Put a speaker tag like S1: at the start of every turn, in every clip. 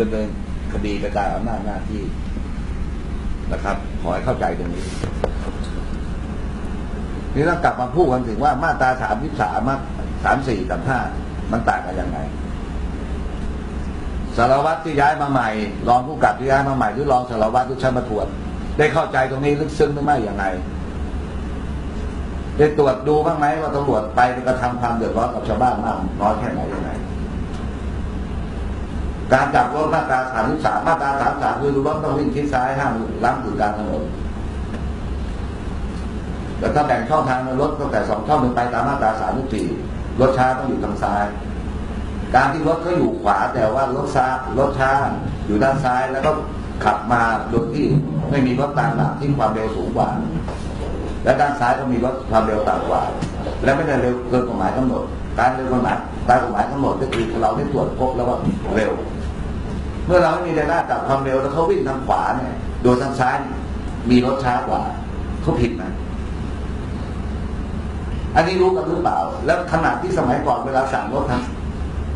S1: ดำเนินคดีไปตามอำนาจหน้าที่นะครับ ขอให้เข้าใจตรงนี้ นี่ต้องกลับมาพูดกันถึงว่ามาตราสามสิบสามสามสี่สามห้ามันต่างกันยังไงสารวัตรที่ย้ายมาใหม่ รองผู้กับที่ย้ายมาใหม่ หรือรองสารวัตรที่ชั้นประทวน ได้เข้าใจตรงนี้ลึกซึ้งหรือไม่อย่างไรได้ตรวจดูบ้างไหมว่าตำรวจไปกระทำความเดือดร้อนกับชาวบ้านมากน้อยแค่ไหนยังไง การจับรถมาตราสามสามมาตราสามสามคือรถต้องวิ่งชิดซ้ายห้ามล้ำถึงกลางถนนแต่ถ้าแบ่งช่องทางรถตั้งแต่สองช่องหนึ่งไปตามมาตราสามสี่รถช้าต้องอยู่ทางซ้าย การที่รถเขาอยู่ขวาแต่ว่ารถซ้ารถช้าอยู่ด้านซ้ายแล้วก็ขับมาโดยที่ไม่มีรถตามหลังที่ความเร็วสูงกว่า และด้านซ้ายก็มีรถความเร็วต่ำกว่า และไม่ได้เร็วเกินกฎหมายกำหนด การเร็วกฎหมายตามกฎหมายกำหนดก็คือเราได้ตรวจพบแล้วว่าเร็ว เมื่อเราไม่มีเดต้าจับความเร็วแล้วเขาวิ่งทางขวาเนี่ยโดยทางซ้ายมีรถช้ากว่าเขาผิดไหมอันนี้รู้กันหรือเปล่า แล้วขนาดที่สมัยก่อนเวลาสั่งรถทาง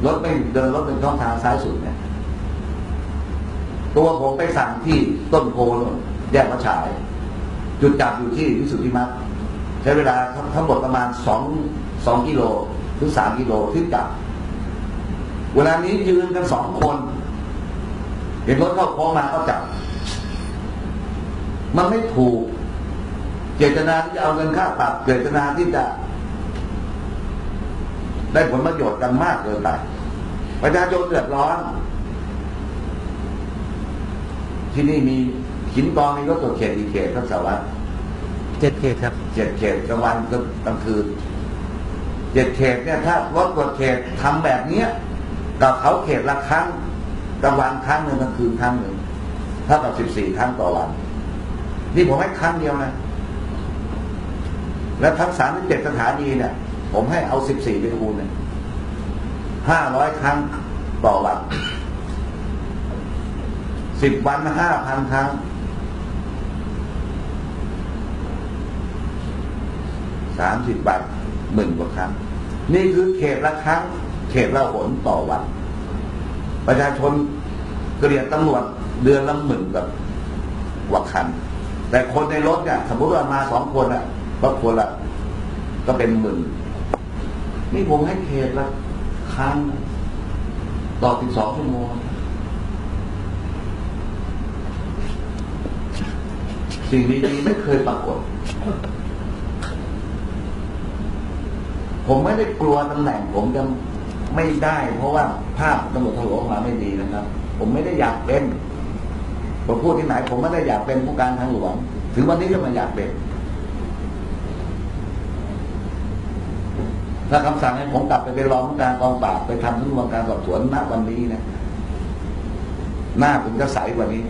S1: รถไม่เดินรถเป็นช่องทางซ้ายสุดเนี่ย ตัวผมไปสั่งที่ต้นโพนแยกมาฉาย จุดจับอยู่ที่วิสุทธิมัตใช้เวลาทั้งหมดประมาณสองสองกิโลถึงสามกิโลที่จับ เวลานี้ยืนกันสองคน เห็นรถเข้าโค้งมาก็จับ มันไม่ถูก เจตนาที่จะเอาเงินค่าปรับเจตนาที่จะ ได้ผลประโยชน์กันมากเกินไปประชาชนเดือดร้อน ที่นี่มีหินกองมีรถตรวจเขตอีกเขตทั้งสารวัตร
S2: เจ็ดเขตครับ
S1: เจ็ดเขตกลางวันกลางคืนเจ็ดเขตเนี่ยถ้ารถตรวจเขตทำแบบเนี้ยกับเขาเขตละครั้ง กลางวันครั้งหนึ่งกลางคืนครั้งหนึ่งเท่ากับสิบสี่ครั้งต่อวัน นี่ผมให้ครั้งเดียวนะ แล้วทั้งสามสิบเจ็ดสถานีเนี่ย ผมให้เอาสิบสี่ไปคูณเนี่ยห้าร้อยครั้งต่อวันสิบวันห้าพันครั้งสามสิบบาทหมื่นกว่าครั้ง นี่คือเขตละครั้ง เขตละหนต่อวัน ประชาชนเกลียดตำรวจเดือนละหมื่นกับกว่าคัน แต่คนในรถเนี่ยสมมติว่ามาสองคนอะบางคนละก็เป็นหมื่นนี่ผมให้เขตละครั้งต่อสิบสองชั่วโมงสิ่งดีๆไม่เคยปรากฏ ผมไม่ได้กลัวตำแหน่งผมจะ ไม่ได้ เพราะว่าภาพตำรวจทางหลวงออกมาไม่ดีนะครับ ผมไม่ได้อยากเป็นผมพูดที่ไหน ผมไม่ได้อยากเป็นผู้การทางหลวง ถึงวันนี้ก็ไมาอยากเป็นถ้าคำสั่งให้ผมกลับไปเป็นรองผู้การกองปราบไปทำทุกวงการสอบสวนณวันนี้นะหน้าผมจะใสกว่านี้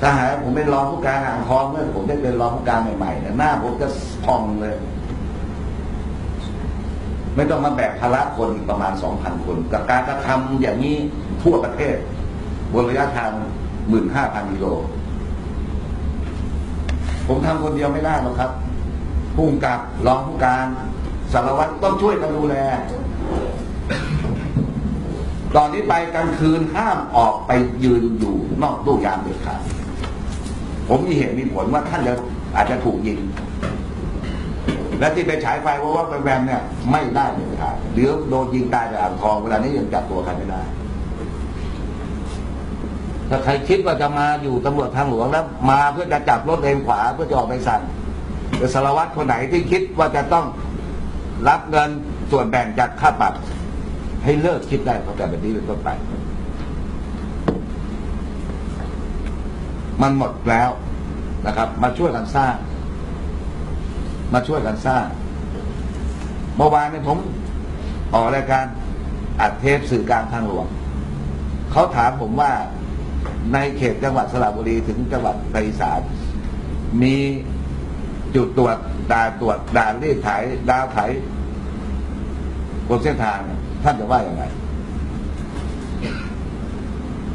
S1: ถ้าหากผมเป็นรองผู้การอ่างทองเมื่อผมได้เป็นรองผู้การใหม่ๆนี่ยหน้าผมจะพองเลย ไม่ต้องมาแบกภาระคนประมาณสองพันคน กับการกระทำอย่างนี้ทั่วประเทศ บนระยะทางหมื่นห้าพันกิโล ผมทำคนเดียวไม่ได้หรอกครับผู้กำกับรองผู้การสารวัตรต้องช่วยกันดูแล ตอนนี้ไปกลางคืนห้ามออกไปยืนอยู่นอกตู้ยามเด็ดขาดผมมีเหตุมีผลว่าท่านจะอาจจะถูกยิง และที่ไปฉายไฟว่าว่าแวมเนี่ยไม่ได้เด็ดขาดเดี๋ยวโดนยิงตายจากอ่างทองเวลานี้ยังจับตัวใครไม่ได้ ถ้าใครคิดว่าจะมาอยู่ตำรวจทางหลวงแล้ว มาเพื่อจะจับรถเลนขวาเพื่อจะออกไปสั่งแต่สารวัตรคนไหนที่คิดว่าจะต้องรับเงินส่วนแบ่งจากค่าปรับ ให้เลิกคิดได้เพราะแต่แบบนี้เป็นต้นไป มันหมดแล้วนะครับ มาช่วยกันสร้าง มาช่วยกันสร้างเมื่อวานเนี่ยผมออกรายการอัดเทปสื่อกลางทางหลวงเขาถามผมว่าในเขตจังหวัดสระบุรีถึงจังหวัดภาคอีสานมีจุดตรวจด่านตรวจด่านรีดไถดาวไถบนเส้นทางท่านจะว่าอย่างไร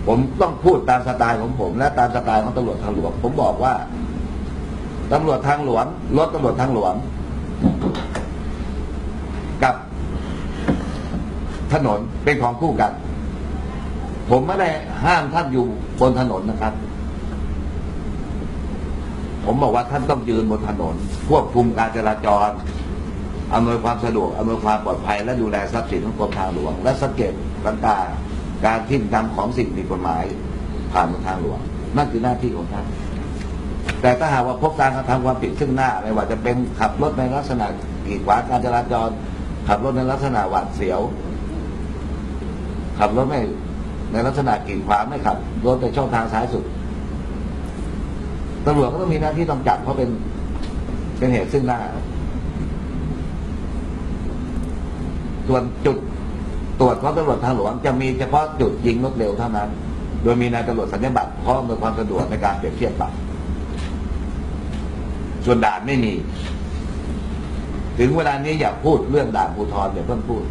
S1: ผมต้องพูดตามสไตล์ของผม และตามสไตล์ของตำรวจทางหลวงผมบอกว่า ตำรวจทางหลวงรถตำรวจทางหลวง กับถนนเป็นของคู่กัน ผมไม่ได้ห้ามท่านอยู่บนถนนนะครับ ผมบอกว่าท่านต้องยืนบนถนน ควบคุมการจราจรอำนวยความสะดวกอำนวยความปลอดภัย และดูแลทรัพย์สินของกรมทางหลวง และสังเกตต่างๆการทิ้งนำของสิ่งผิดกฎหมาย ผ่านบนทางหลวงนั่นคือหน้าที่ของท่าน แต่ถ้าหากว่าพบการกระทำความผิดซึ่งหน้าไม่ว่าจะเป็นขับรถในลักษณะกีดขวางการจราจร ขับรถในลักษณะหวาดเสียว ขับรถไม่ในลักษณะกีดขวางไม่ขับรถในช่องทางซ้ายสุดตำรวจก็ต้องมีหน้าที่ต้องจับเพราะเป็นเป็นเหตุซึ่งหน้า ส่วนจุดตรวจของตำรวจทางหลวงจะมีเฉพาะจุดยิงรถเร็วเท่านั้น โดยมีนายตำรวจสัญญาบัตรพร้อมในวยความสะดวกในการเปรียบเทียบปรับ ส่วนด่านไม่มี ถึงเวลานี้อย่าพูดเรื่องด่านภูทรอย่าเพิ่งพูด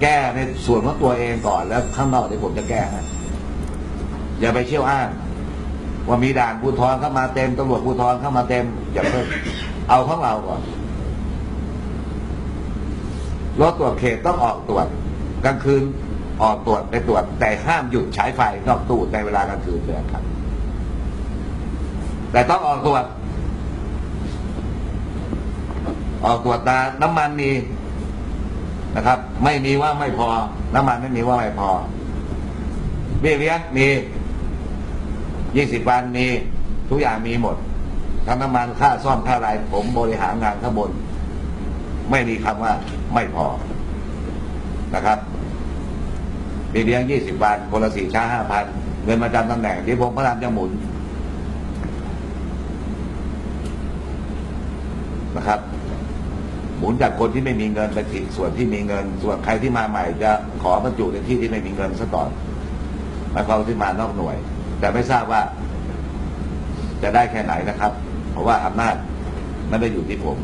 S1: แก้ในส่วนของตัวเองก่อนแล้วข้างนอกเดี๋ยวผมจะแก้ให้อย่าไปเชี่ยวอ้างว่ามีด่านภูทรเข้ามาเต็มตำรวจภูทรเข้ามาเต็มอย่าเพิ่งเอาของเราก่อนรถตรวจเขตต้องออกตรวจกลางคืนออกตรวจไปตรวจ แต่ห้ามหยุดใช้ไฟนอกตู้ในเวลากลางคืนเลยครับ แต่ต้องออกตรวจ ออ กตรวจตาน้ำมันมีนะครับ ไม่มีว่าไม่พอ น้ำมันไม่มีว่าไม่พอเบี้ยเลี้ยงมียี่สิบวันมีทุกอย่างมีหมดทั้งน้ำมันค่าซ่อมค่าอะไรผมบริหารงานข้างบน ไม่มีคำว่าไม่พอนะครับเบี้ยเลี้ยงยี่สิบวันคนละสี่ช้าห้าพันเงินมาจำตำแหน่งที่ผมพระรามจะหมุน นะครับ หมุนจากคนที่ไม่มีเงินไปถึงส่วนที่มีเงิน ส่วนใครที่มาใหม่จะขอบรรจุในที่ที่ไม่มีเงินซะก่อนหมายความที่มานอกหน่วย แต่ไม่ทราบว่า จะได้แค่ไหนนะครับ เพราะว่าอำนาจไม่ได้อยู่ที่ผม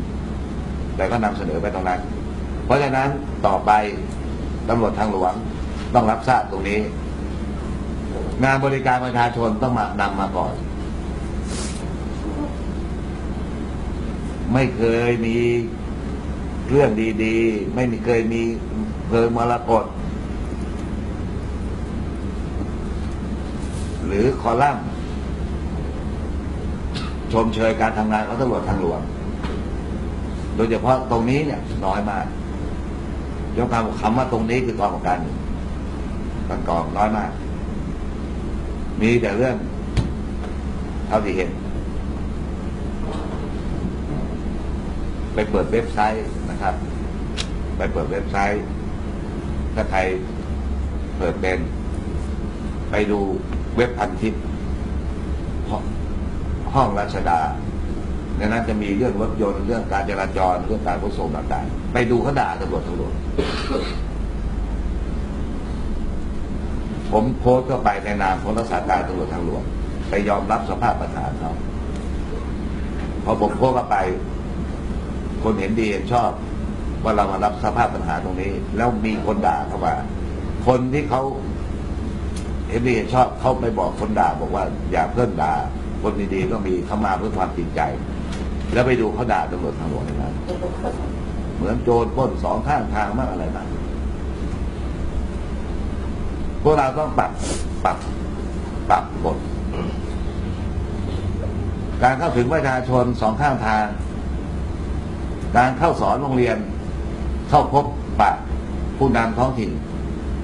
S1: แต่ก็นำเสนอไปตรงนั้น เพราะฉะนั้นต่อไปตำรวจทางหลวงต้องรับทราบตรงนี้ งานบริการประชาชนต้องมานำมาก่อน ไม่เคยมี เรื่องดีๆ ไม่มีเคยมีเพลิงมรกตหรือคอลัมน์ชมเชยการทำงานของตำรวจทางหลวง โดยเฉพาะตรงนี้เนี่ยน้อยมากยกคำคำว่าตรงนี้คือกองของการหนึ่งการกองน้อยมาก มีแต่เรื่องเท่าที่เห็น ไปเปิดเว็บไซต์ นะครับ ไปเปิดเว็บไซต์ถ้าใครเปิดเป็น ไปดูเว็บพันทิปห้องห้องรัชดาในนั้นจะมีเรื่องรถยนต์เรื่องการจราจรเรื่องการขนส่งต่างๆ ไปดูเขาด่าตำรวจตำรวจผมโพสต์เข้าไปในนามของรักษาการตำรวจทางหลวงไปยอมรับสภาพปัญหาเขาพอผมโพสต์เข้าไป คนเห็นดีเห็นชอบ ว่าเรามารับสภาพปัญหาตรงนี้ แล้วมีคนด่าเข้ามา คนที่เขาเห็นดีเห็นชอบเขาไปบอกคนด่าบอกว่า อย่าเพิ่งด่า คนดีๆก็มีเข้ามาเพื่อความจริงใจ แล้วไปดูเขาด่าตำรวจทางหลวงอย่างนั้นเหมือนโจรปล้นสองข้างทางมากอะไรบ้างพวกเราต้องปรับปรับปรับบทการเข้าถึงประชาชนสองข้างทาง การเข้าสอนโรงเรียน เข้าพบปะผู้นำท้องถิ่น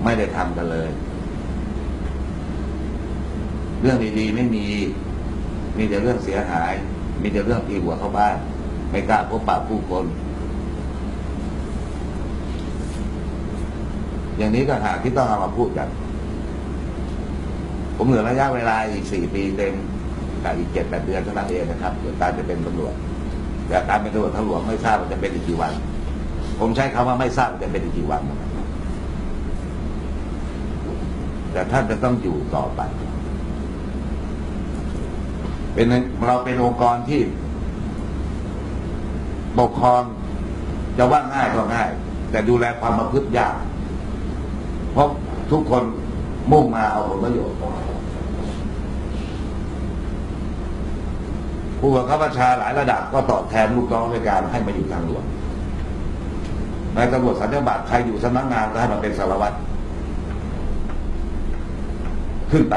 S1: ไม่ได้ทำกันเลย เรื่องดีๆไม่มี มีแต่เรื่องเสียหาย มีแต่เรื่องตีหัวเข้าบ้าน ไม่กล้าพบปะผู้คน อย่างนี้ก็หาที่ต้องเอามาพูดกัน ผมเหลือระยะเวลาอีกสี่ปีเต็มกับอีกเจ็ดแปดเดือนเท่านั้นเองนะครับเดี๋ยวกาจะเป็นตำรวจ แต่การเป็นตำรวจทางหลวงไม่ทราบว่าจะเป็นอีกกี่วัน ผมใช้คำว่าไม่ทราบว่าจะเป็นอีกกี่วัน แต่ท่านจะต้องอยู่ต่อไป เป็นเราเป็นองค์กรที่ปกครองจะว่าง่ายก็ง่าย แต่ดูแลความประพฤติยาก เพราะทุกคนมุ่งมาเอาผลประโยชน์ ผู้บังคับบัญชาหลายระดับก็ตอบแทนลูกน้องในการให้มาอยู่ทางหลวงนายตำรวจสัญญาบัตรใครอยู่สำนักงานก็ให้มาเป็นสารวัตรขึ้นไป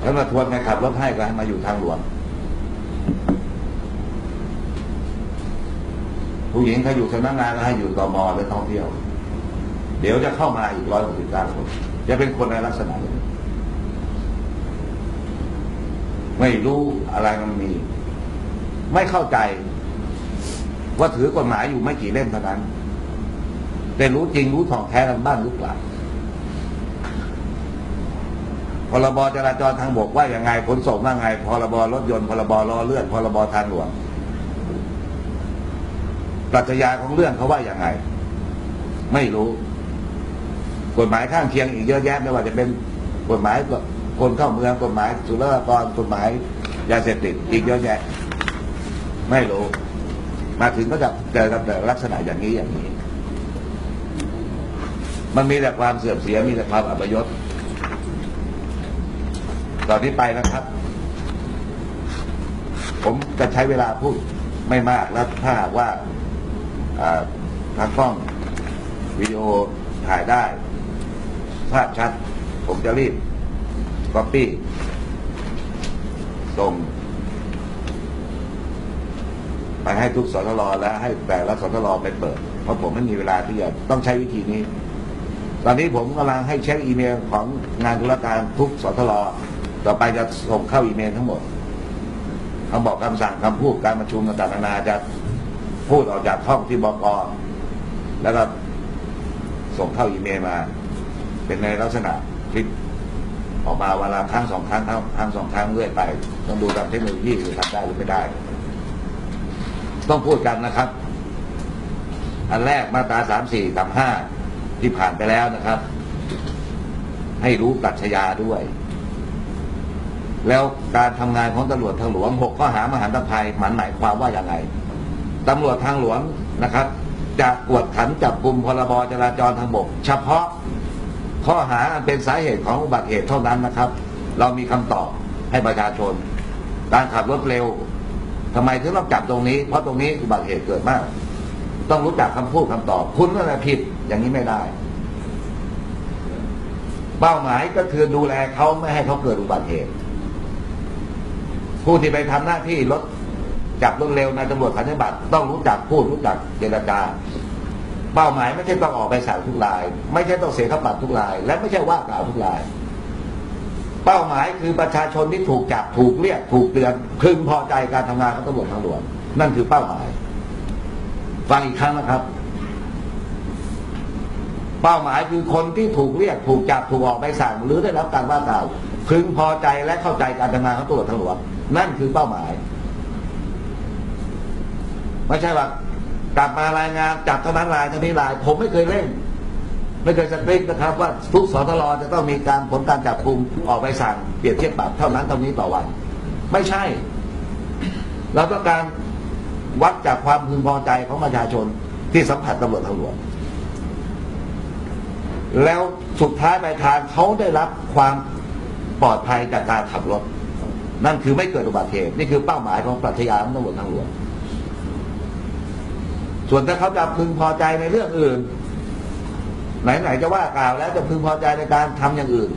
S1: แล้วมาทวนใครขับรถให้ก็ให้มาอยู่ทางหลวง ผู้หญิงเขาอยู่สำนักงานก็ให้อยู่ตมหรือท่องเที่ยว เดี๋ยวจะเข้ามาอีกร้อยหกสิบเก้าคนจะเป็นคนในลักษณะนี้ ไม่รู้อะไรมันมี ไม่เข้าใจ ว่าถือกฎหมายอยู่ไม่กี่เล่มเท่านั้น แต่รู้จริงรู้ถ่องแท้กันบ้างหรือเปล่าพรบจราจรทางบกว่าอย่างไงขนส่งว่าไงพรบรถยนต์พรบล้อเลื่อนพรบทางหลวงปรัชญาของเรื่องเขาว่าอย่างไง ไม่รู้ กฎหมายข้างเคียงอีกเยอะแยะไม่ว่าจะเป็นกฎหมาย คนเข้าเมืองกฎหมายสุลกากรกฎหมายยาเสพติดอีกเยอะแยะ ไม่รู้ มาถึงก็จะเจอกับแต่ลักษณะอย่างนี้อย่างนี้ มันมีแต่ความเสื่อมเสียมีแต่ความอัปยศตอนนี้ไปนะครับ ผมจะใช้เวลาพูดไม่มากแล้วถ้าหากว่าอ่าทางกล้องวิดีโอถ่ายได้ ภาพชัด ผมจะรีบ ก๊อปปี้ส่ง ไปให้ทุกสทรและให้แต่ละสทรไปเปิด เพราะผมไม่มีเวลาที่จะต้องใช้วิธีนี้ ตอนนี้ผมกำลังให้เช็คอีเมลของงานธุรการทุกสทรต่อไปจะส่งเข้าอีเมลทั้งหมดคำบอกคำสั่งคำพูดการประชุมต่างๆนานาจะพูดออกจากห้องที่บกแล้วก็ส่งเข้าอีเมลมา เป็นในลักษณะคลิป ออกมาเวลาครั้งสองครั้งครั้งครั้งสองครั้งเรื่อยไป ต้องดูตามเทคโนโลยีคือทำได้หรือไม่ได้ ต้องพูดกันนะครับ อันแรกมาตราสามสี่สามห้าที่ผ่านไปแล้วนะครับ ให้รู้ปรัชญาด้วย แล้วการทำงานของตำรวจทางหลวงหกข้อหามหันตภัยหมันหมายความว่าอย่างไรตำรวจทางหลวงนะครับ จะกวดขันจับกลุ่มพรบจราจรทางบก เฉพาะ ข้อหาเป็นสาเหตุของอุบัติเหตุเท่านั้นนะครับ เรามีคำตอบให้ประชาชน การขับรถเร็วทำไมถึงต้องจับตรงนี้ เพราะตรงนี้อุบัติเหตุเกิดมาก ต้องรู้จักคำพูดคำตอบ คุณนั่นแหละผิดอย่างนี้ไม่ได้ เป้าหมายก็คือดูแลเขาไม่ให้เขาเกิดอุบัติเหตุ ผู้ที่ไปทำหน้าที่รถจับรถเร็วในตำรวจขันธบัตต้องรู้จักพูดรู้จักเจรจา เป้าหมายไม่ใช่ต้องออกไปสั่งทุกราย ไม่ใช่ต้องเสียค่าปรับทุกราย และไม่ใช่ว่ากล่าวทุกราย เป้าหมายคือประชาชนที่ถูกจับถูกเรียกถูกเตือนพึงพอใจการทำงานของตำรวจทางหลวงนั่นคือเป้าหมายฟังอีกครั้งนะครับ เป้าหมายคือคนที่ถูกเรียกถูกจับถูกออกใบสั่งหรือได้รับการว่ากล่าวพึงพอใจและเข้าใจการทำงานของตำรวจทางหลวงนั่นคือเป้าหมายไม่ใช่ว่า กลับมารายงานจับเท่านั้นรายเท่านี้ราย ผมไม่เคยเร่งไม่เคยสตริกนะครับ ว่าทุกสตลจะต้องมีการผลการจับกลุ่มออกใบสั่งเปรียบเทียบปรับเท่านั้นเท่านี้ต่อวัน ไม่ใช่ เราต้องการวัดจากความพึงพอใจของประชาชนที่สัมผัสตำรวจทางหลวงแล้วสุดท้ายปลายทางเขาได้รับความปลอดภัยจากการขับรถ นั่นคือไม่เกิดอุบัติเหตุนี่คือเป้าหมายของปรัชญาของตำรวจทางหลวง ส่วนถ้าเขาจะพึงพอใจในเรื่องอื่น ไหนๆจะว่ากล่าวแล้วจะพึงพอใจในการทำอย่างอื่น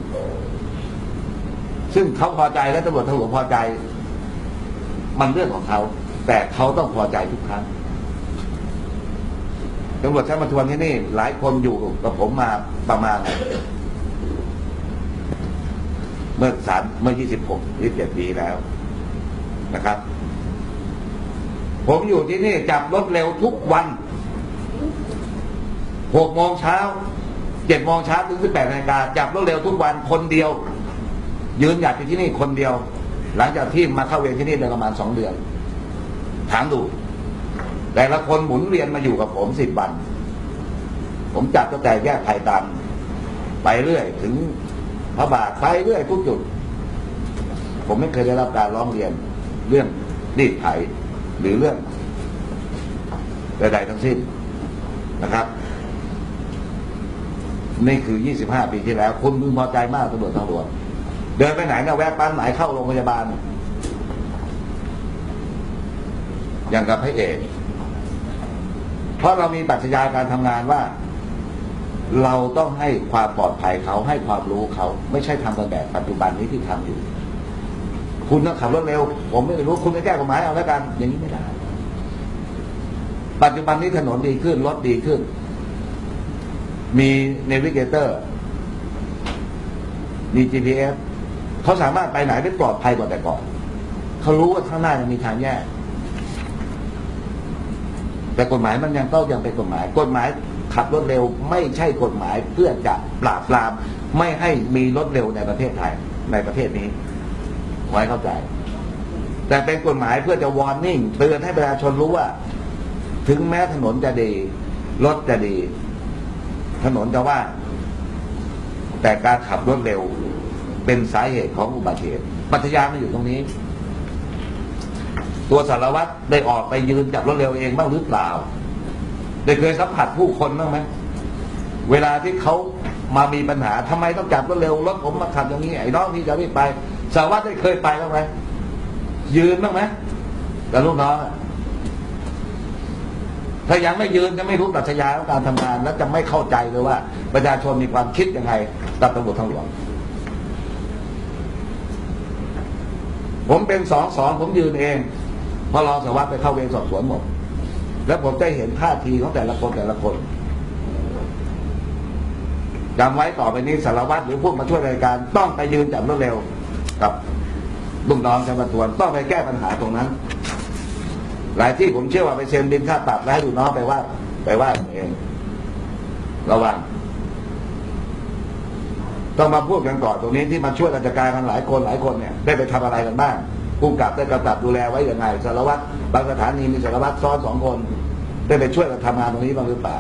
S1: ซึ่งเขาพอใจและตำรวจทางหลวงพอใจ มันเรื่องของเขา แต่เขาต้องพอใจทุกครั้งตำรวจชั้นประทวนที่นี่ หลายคนอยู่กับผมมาประมาณ เมื่อสามเมื่อ26 27ปีแล้วนะครับ ผมอยู่ที่นี่จับรถเร็วทุกวัน6โมงเช้า7โมงเช้าถึง18นาฬิกาจับรถเร็วทุกวันคนเดียว ยืนหยัดอยู่ที่นี่คนเดียว หลังจากที่มาเข้าเวรที่นี่เดือนประมาณสองเดือน ถามดู แต่ละคนหมุนเวียนมาอยู่กับผมสิบวัน ผมจับตั้งแต่แยกไผ่ตันไปเรื่อย ถึงพระบาทไปเรื่อยทุกจุด ผมไม่เคยได้รับการร้องเรียนเรื่องรีดไถ หรือเรื่องใดๆทั้งสิ้นนะครับ นี่คือ 25 ปีที่แล้ว คุณพึงพอใจมากตำรวจทางหลวงเดินไปไหนนะแวะปั๊มไหนเข้าโรงพยาบาล อย่างกับพระเอกเพราะเรามีปรัชญาการทำงานว่า เราต้องให้ความปลอดภัยเขาให้ความรู้เขา ไม่ใช่ทำกันแบบปัจจุบันนี้ที่ทำอยู่ คุณต้องขับรถเร็ว ผมไม่รู้คุณไม่แก้กฎหมายเอาแล้วกัน อย่างนี้ไม่ได้ ปัจจุบันนี้ถนนดีขึ้นรถดีขึ้น มีเนวิเกเตอร์ มี GPS เขาสามารถไปไหนได้ปลอดภัยกว่าแต่ก่อน เขารู้ว่าข้างหน้ายังมีทางแยกแต่กฎหมายมันยังต้องยังเป็นกฎหมาย กฎหมายขับรถเร็วไม่ใช่กฎหมายเพื่อจะปราบปราม ไม่ให้มีรถเร็วในประเทศไทยในประเทศนี้ ขอให้เข้าใจ แต่เป็นกฎหมายเพื่อจะวอร์นิ่งเตือนให้ประชาชนรู้ว่า ถึงแม้ถนนจะดี รถจะดี ถนนจะว่างแต่การขับรถเร็ว เป็นสาเหตุของอุบัติเหตุปัจจัยมันอยู่ตรงนี้ ตัวสารวัตรได้ออกไปยืนจับรถเร็วเองบ้างหรือเปล่า ได้เคยสัมผัสผู้คนบ้างไหมเวลาที่เขามามีปัญหาทำไมต้องจับรถเร็วรถผมมาขับอย่างนี้ไอ้น้องที่จะไม่ไป สารวัตรได้เคยไปบ้างไหมยืนบ้างไหมกับลูกน้องถ้ายังไม่ยืนจะไม่รู้ปรัชญาของการทำงาน และจะไม่เข้าใจเลยว่า ประชาชนมีความคิดยังไงกับตำรวจทางหลวง ผมเป็นสองสองผมยืนเอง พอรองสารวัตรไปเข้าเวรสอบสวนหมดแล้วผมได้เห็นท่าทีของแต่ละคนแต่ละคนจำไว้ต่อไปนี้สารวัตรหรือพวกมาช่วยรายการ ต้องไปยืนจับรถเร็ว กับลูกน้องจังหวัดตวนต้องไปแก้ปัญหาตรงนั้น หลายที่ผมเชื่อว่าไปเซ็นบินค่าปรับแล้วให้ลูกน้องไปว่า ไปว่าเอง ระวังต้องมาพูดกันก่อนตรงนี้ที่มาช่วยราชการกันหลายคนหลายคนเนี่ยได้ไปทำอะไรกันบ้างผู้กับได้กำกับดูแลไว้อยังไงสารวัตรบางสถานีมีสารวัตรซ้อนสองคน ได้ไปช่วยกันทำงานตรงนี้บ้างหรือเปล่า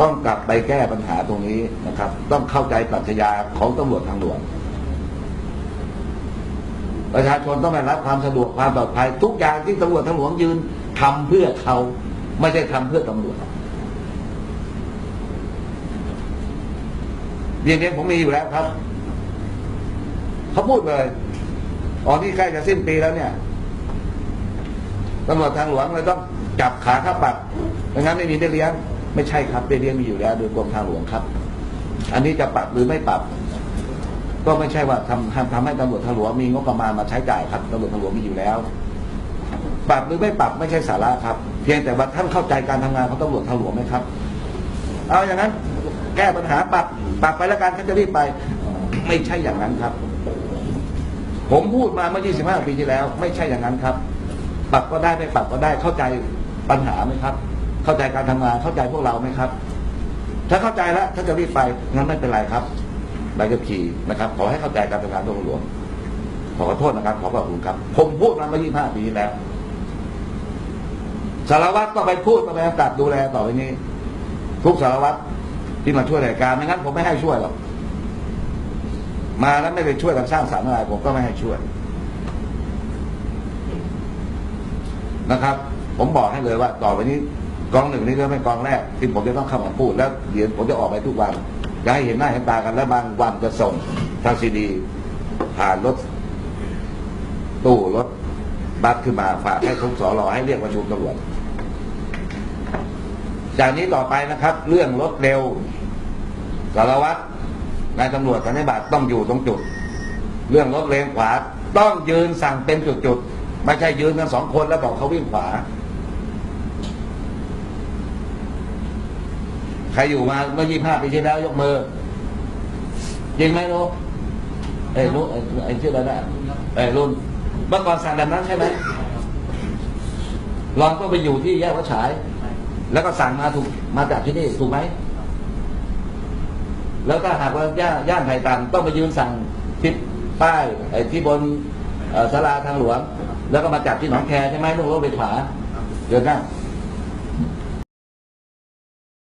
S1: ต้องกลับไปแก้ปัญหาตรงนี้นะครับ ต้องเข้าใจปรัชญาของตำรวจทางหลวงประชาชนต้องได้รับความสะดวกความปลอดภัยทุกอย่างที่ตำรวจทางหลวงยืนทำเพื่อเขาไม่ใช่ทำเพื่อตำรวจอย่างนี้ผมมีอยู่แล้วครับเขาพูดเลยอ๋อที่ใกล้จะสิ้นปีแล้วเนี่ยตำรวจทางหลวงเลยต้องจับขาข้าปรับไม่งั้นไม่มีได้เลี้ยง ไม่ใช่ครับได้เลี้ยงมีอยู่แล้วโดยกรมทางหลวงครับ อันนี้จะปรับหรือไม่ปรับ ก็ไม่ใช่ว่าทำทำทำให้ตำรวจทางหลวงมีงบประมาณมาใช้จ่ายครับตำรวจทางหลวงมีอยู่แล้ว ปรับหรือไม่ปรับไม่ใช่สาระครับ เพียงแต่ว่าท่านเข้าใจการทำงานของตำรวจทางหลวงไหมครับ เอาอย่างนั้น แก้ปัญหาปรับปรับไปแล้วกันท่านจะรีบไป ไม่ใช่อย่างนั้นครับ ผมพูดมาเมื่อ 25 ปีที่แล้ว ไม่ใช่อย่างนั้นครับ ปรับก็ได้ไม่ปรับก็ได้เข้าใจปัญหาไหมครับ เข้าใจการทำงานเข้าใจพวกเราไหมครับ ถ้าเข้าใจแล้วถ้าจะรีบไปงั้นไม่เป็นไรครับใบขับขี่นะครับ ขอให้เข้าใจการทำงานของตำรวจขอโทษนะครับ ขอขอบคุณครับ ผมพูดมาเมื่อ25ปีที่แล้วสารวัตรต้องไปพูดต้องไปกลับดูแลต่อไปนี้ ทุกสารวัตรที่มาช่วยรายการไม่งั้นผมไม่ให้ช่วยหรอกมาแล้วไม่ไปช่วยกันสร้างสรรค์อะไรผมก็ไม่ให้ช่วยนะครับ ผมบอกให้เลยว่า ต่อไปนี้ กองหนึ่งนี่ก็เป็นกองแรกที่ผมจะต้องเข้ามาพูดแล้วเดี๋ยวผมจะออกไปทุกวันจะให้เห็นหน้าเห็นตากันแล้วบางวันจะส่งทางซีดีผ่านรถตู้รถบัสขึ้นมาฝากให้ทุกสอรอให้เรียกประชุมตำรวจ จากนี้ต่อไปนะครับ เรื่องรถเร็วสารวัตรนายตำรวจสันนิบาตต้องอยู่ตรงจุด เรื่องรถเลนขวาต้องยืนสั่งเป็นจุดๆไม่ใช่ยืนกันสองคนแล้วบอกเขาวิ่งขวา ใครอยู่มาเมื่อยี่ห้าปีที่แล้วยกมือจริงไหมลูกเอ้ลูกไอ้ไอ้ชื่ออะไรนะเอ้รุ่นเมื่อก่อนสั่งแบบนั้นใช่ไหมลองก็ไปอยู่ที่แยกวัดฉาย แล้วก็สั่งมาถูกมาจากที่นี่ถูกไหมแล้วถ้าหากว่าย่านย่านไผ่ตันต้องไปยืนสั่งที่ป้ายไอ้ที่บนเอ่อศาลาทางหลวง แล้วก็มาจับที่หนองแคใช่ไหมลูกรถไปขวาเดินนั่ง